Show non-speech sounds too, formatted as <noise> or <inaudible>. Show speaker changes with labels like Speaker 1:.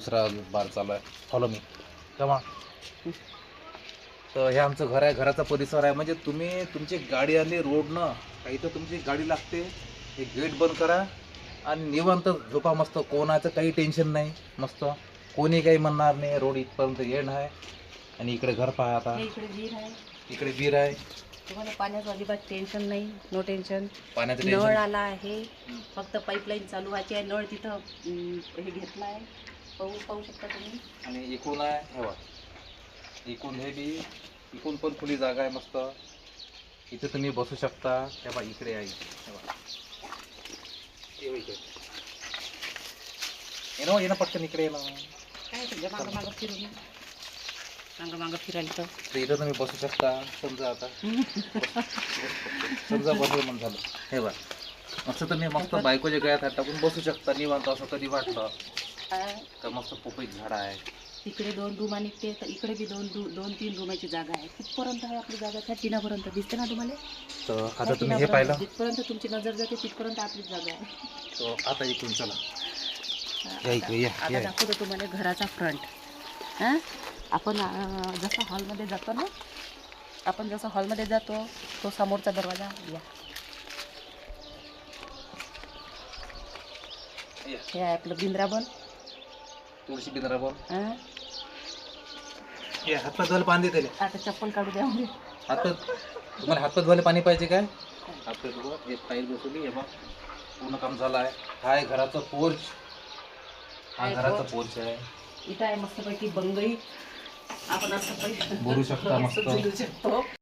Speaker 1: दुसरा बार चालू आहे. फॉलो मी कमा तर हे आमचं घर आहे घराचा परिसर आहे. म्हणजे तुम्ही तुमची गाडी आली रोडनं काही तर तुमची गाडी लागते. हे गेट बंद करा. आणि निवांत झोपा मस्त. कोणाचं काही टेन्शन नाही. मस्त. कोणी काही म्हणणार नाही. रोड इथपर्यंत येण आहे. आणि इकडे घर पहा आता.
Speaker 2: इकडे विहीर आहे.
Speaker 1: इकडे विहीर आहे.
Speaker 2: तुम्हाला पाण्याचं अजिबात टेन्शन नाही. नो टेन्शन
Speaker 1: पाण्याचं
Speaker 2: नळ
Speaker 1: टेन्शन
Speaker 2: आला आहे. फक्त पाईपलाईन चालू व्हायची आहे. नळ तिथं हे घेतला आहे. पाहू पाहू शकता तुम्ही?
Speaker 1: आणि इकडून आहे हे बघ. इकडून हे बी इकडून पण खुली जागा आहे मस्त. इथे तुम्ही बसू शकता. हे बघा इकडे आहे. हे ना ये ना पटकन इकडे ये ना.
Speaker 2: काय तुझ्या मागं मागं फिरून? मागं मागं फिरायला तर.
Speaker 1: तर इथं तुम्ही बसू शकता. समजा आता. समजा बसलं म्हणून झालं. हे बघ. असं तुम्ही मस्त बायकोच्या गळ्यात हात टाकून बसू शकता. निवांत असं कधी वाटलं.
Speaker 2: काय,
Speaker 1: तर मस्त पोपई झाड आहे.
Speaker 2: तिकडे दोन रूम आणि ते तर इकडे बी दोन दोन तीन रूमाची जागा आहे. कुठपर्यंत आहे आपली जागा त्या टिनापर्यंत दिसते ना तुम्हाला?
Speaker 1: तर आता तुम्ही हे
Speaker 2: टिनापर्यंत.
Speaker 1: पाहिलं?
Speaker 2: जिथपर्यंत तुमची नजर जाते तिथपर्यंत आपलीच जागा आहे.
Speaker 1: तर आता इकडून चला. या इकडे या
Speaker 2: आता
Speaker 1: या.
Speaker 2: दाखवतो तुम्हाला घराचा फ्रंट हां? आपण अं, जसं हॉलमध्ये जातो ना आपण जसं हॉलमध्ये जातो तो समोरचा दरवाजा या.
Speaker 1: या.
Speaker 2: हे आहे आपलं बिंद्राबन.
Speaker 1: तुळशी बिंद्रा बोल.
Speaker 2: हां?
Speaker 1: हातपात धुवायला पाणी देते
Speaker 2: आता चप्पल काढू द्या म्हणजे
Speaker 1: हातपात तुम्हाला हातपात धुवायला पाणी पाहिजे काय? हातपात धुवा हे फाईल बसवली हे बघ. पूर्ण काम झालं आहे. हा आहे घराचा पोर्च. हा
Speaker 2: आहे
Speaker 1: घराचा
Speaker 2: porch.
Speaker 1: पोर्च आहे.
Speaker 2: इथं आहे मस्तपैकी बंगई आपण असं पैकी
Speaker 1: बोलू शकता मस्त. <laughs>
Speaker 2: शकतो.